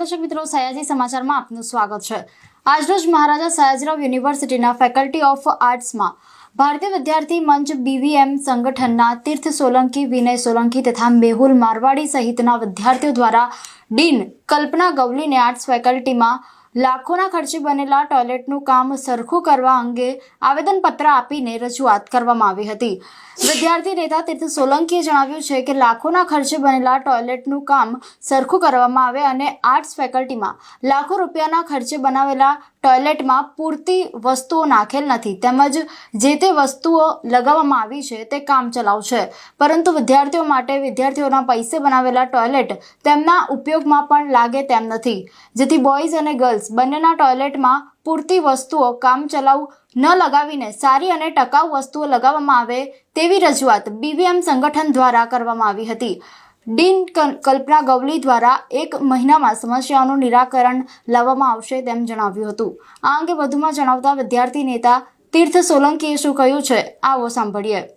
દર્શક મિત્રો, સયાજી સમાચારમાં આપનું સ્વાગત છે. આજરોજ મહારાજા સયાજીરાવ યુનિવર્સિટીના ફેકલ્ટી ઓફ આર્ટ્સમાં ભારતીય વિદ્યાર્થી મંચ બીવીએમ સંગઠનના તીર્થ સોલંકી, વિનય સોલંકી તથા મેહુલ મારવાડી સહિતના વિદ્યાર્થીઓ દ્વારા ડીન કલ્પના ગવલીને આર્ટ્સ ફેકલ્ટીમાં લાખોના ખર્ચે બનેલા ટોયલેટનું કામ સરખું કરવા અંગે આવેદનપત્ર આપીને રજૂઆત કરવામાં આવી હતી. વિદ્યાર્થી નેતા તીર્થ સોલંકીએ જણાવ્યું છે કે લાખોના ખર્ચે બનેલા ટોયલેટનું કામ સરખું કરવામાં આવે અને આર્ટ્સ ફેકલ્ટીમાં લાખો રૂપિયાના ખર્ચે બનાવેલા ટોયલેટમાં પૂરતી વસ્તુઓ નાખેલ નથી તેમજ જે તે વસ્તુઓ લગાવવામાં આવી છે તે કામ ચલાવ છે. પરંતુ વિદ્યાર્થીઓ માટે વિદ્યાર્થીઓના પૈસે બનાવેલા ટોયલેટ તેમના ઉપયોગમાં પણ લાગે તેમ નથી. જેથી બોયઝ અને ગર્લ્સ બંનેના ટોયલેટમાં પૂરતી વસ્તુઓ, કામ ચલાઉ ન લગાવીને સારી અને ટકાઉ વસ્તુઓ લગાવવામાં આવે તેવી રજૂઆત બીવીએમ સંગઠન દ્વારા કરવામાં આવી હતી. ડીન કલ- કલ્પના ગવલી દ્વારા એક મહિનામાં સમસ્યાઓનું નિરાકરણ લાવવામાં આવશે તેમ જણાવ્યું હતું. આ અંગે વધુમાં જણાવતા વિદ્યાર્થી નેતા તીર્થ સોલંકીએ શું કહ્યું છે, આવો સાંભળીએ.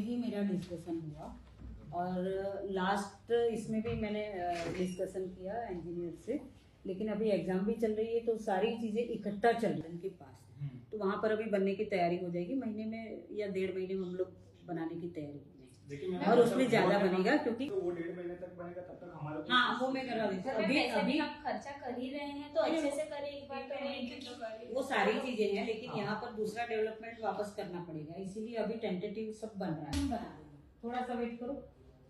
ही मेरा डिस्कशन हुआ। और लास्ट इसमें भी मैंने डिस्कशन किया इंजीनियर से। लेकिन अभी एग्ज़ाम भी चल रही है तो सारी चीज़ें इकट्ठा चल रही है उनके पास। तो वहाँ पर अभी बनने की तैयारी हो जाएगी। महीने में या डेढ़ महीने में हम लोग बनाने की तैयारी। और उसमें ज़्यादा बनेगा क्योंकि तो वो डेढ़ महीने तक बनेगा तब तक हमारा हाँ वो मैं करा देती अभी अभी आप खर्चा कर ही रहे हैं तो अच्छे से करें एक बार करें वो सारी चीज़ें हैं लेकिन हाँ। यहाँ पर दूसरा डेवलपमेंट वापस करना पड़ेगा। इसीलिए अभी टेंटेटिव सब बन रहा है। थोड़ा सा वेट करो।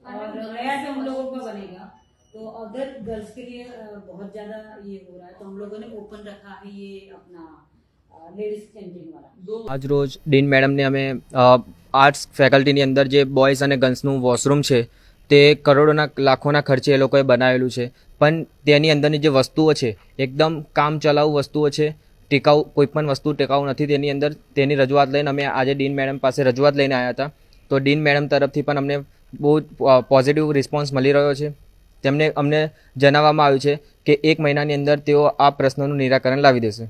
और नया से हम लोगों का बनेगा तो अगर गर्ल्स के लिए बहुत ज़्यादा ये हो रहा है। तो हम लोगों ने ओपन रखा है ये अपना लेडीज़ कैंटीन वाला। आज रोज डीन मैडम ने हमें આર્ટ્સ ફેકલ્ટીની અંદર જે બોયઝ અને ગર્લ્સનું વોશરૂમ છે, તે કરોડોના, લાખોના ખર્ચે એ લોકોએ બનાવેલું છે. પણ તેની અંદરની જે વસ્તુઓ છે, એકદમ કામ ચલાઉ વસ્તુઓ છે, ટેકાઉ, કોઈપણ વસ્તુ ટેકાઉ નથી તેની અંદર. તેની રજૂઆત લઈને અમે આજે ડીન મેડમ પાસે રજૂઆત લઈને આવ્યા હતા. તો ડીન મેડમ તરફથી પણ અમને બહુ પોઝિટિવ રિસ્પોન્સ મળી રહ્યો છે. તેમને અમને જણાવવામાં આવ્યું છે કે એક મહિનાની અંદર તેઓ આ પ્રશ્નનું નિરાકરણ લાવી દેશે.